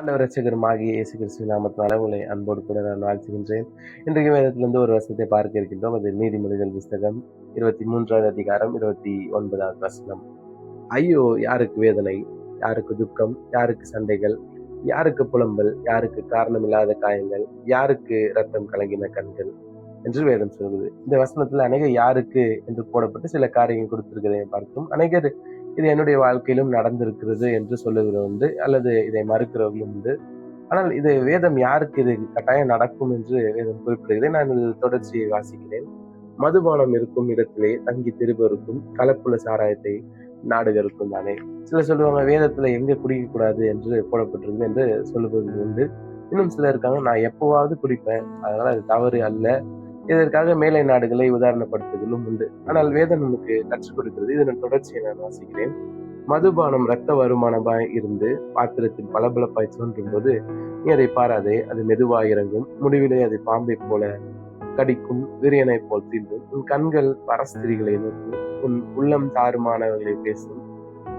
ஆண்டவர் ரட்சகருமாகிய இயேசு கிறிஸ்து நாமத்தினால உங்களை அன்போடு கூட நான் வாழ்த்துகின்றேன். இன்றைக்கு வேதத்திலிருந்து ஒரு வசனத்தை பார்க்க இருக்கின்றோம். அது நீதிமொழிகள் புஸ்தகம் இருபத்தி மூன்றாவது அதிகாரம் இருபத்தி ஒன்பதாவது வசனம். ஐயோ யாருக்கு வேதனை? யாருக்கு துக்கம்? யாருக்கு சண்டைகள்? யாருக்கு புலம்பல்? யாருக்கு காரணமில்லாத காயங்கள்? யாருக்கு ரத்தம் கலங்கின கண்கள்? என்று வேதம் சொல்கிறது இந்த வசனத்துல அநேக யாருக்கு என்று போடப்பட்டு சில காரியங்கள் கொடுத்திருக்கிறதை பார்க்கும். அநேகர் இது என்னுடைய வாழ்க்கையிலும் நடந்திருக்கிறது என்று சொல்லுகிறது உண்டு அல்லது இதை மறுக்கிறவர்களும் உண்டு. ஆனால் இது வேதம் யாருக்கு இது கட்டாயம் நடக்கும் என்று வேதம் குறிப்பிடுகிறது. நான் இது தொடர்ச்சியை வாசிக்கிறேன். மதுபானம் இருக்கும் இடத்திலே தங்கி திருப்பருக்கும் கலப்புல சாராயத்தை நாடுகளுக்கும் தானே. சிலர் சொல்லுவாங்க வேதத்துல எங்க குடிக்க கூடாது என்று போடப்பட்டிருக்கு என்று சொல்லுவது உண்டு. இன்னும் சிலர் இருக்காங்க நான் எப்பவாவது குடிப்பேன். அதனால அது தவறு அல்ல. இதற்காக மேலை நாடுகளை உதாரணப்படுத்துதலும் உண்டு. ஆனால் வேதம் நமக்கு கற்றுக் கொடுக்கிறது. இதன் தொடர்ச்சியை நான் வாசிக்கிறேன். மதுபானம் ரத்த வருமானமாய் இருந்து பாத்திரத்தில் பளபளப்பாய் தோன்றும் போது நீ அதை பாராதே அது மெதுவாய் இறங்கும். முடிவிலே அது பாம்பை போல கடிக்கும். விரியனை போல் தீண்டும். உன் கண்கள் பரஸ்திரிகளை நோக்கும். உன் உள்ளம் தாறுமானவர்களை பேசும்.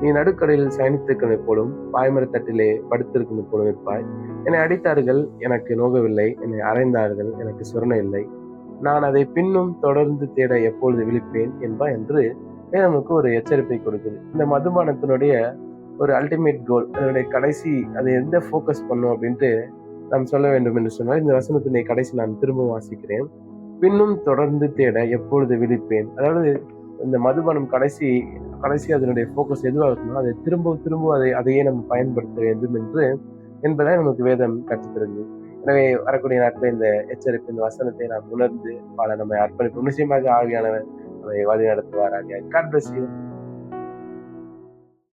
நீ நடுக்கடலில் சயனித்திருக்கிறது போலும் பாய்மரத்தட்டிலே படுத்திருக்கிறது போலும் இருப்பாய். என்னை அடித்தார்கள் எனக்கு நோகவில்லை. என்னை அறைந்தார்கள் எனக்கு சுரண இல்லை. நான் அதை பின்னும் தொடர்ந்து தேட எப்பொழுது விழிப்பேன் என்பா என்று நமக்கு ஒரு எச்சரிப்பை கொடுக்குது. இந்த மதுபானத்தினுடைய ஒரு அல்டிமேட் கோல் அதனுடைய கடைசி அதை எந்த ஃபோக்கஸ் பண்ணும் அப்படின்ட்டு நாம் சொல்ல வேண்டும் என்று சொன்னால் இந்த வசனத்தினை கடைசி நான் திரும்ப வாசிக்கிறேன். பின்னும் தொடர்ந்து தேட எப்பொழுது விழிப்பேன்? அதாவது இந்த மதுபானம் கடைசி கடைசி அதனுடைய ஃபோக்கஸ் எதுவாக இருக்குமோ அதை திரும்ப திரும்ப அதை அதையே நம்ம பயன்படுத்த வேண்டும் என்று என்பதை நமக்கு வேதம் கற்றுத்தருது எனவே வரக்கூடிய நாட்கள் இந்த எச்சரிப்பு இந்த வசனத்தை நாம் உணர்ந்து பல நம்மை அர்ப்பணிப்போம். நிச்சயமாக ஆவியானவர் நம்மை வழி நடத்துவாராக காட் பிளஸ் யூ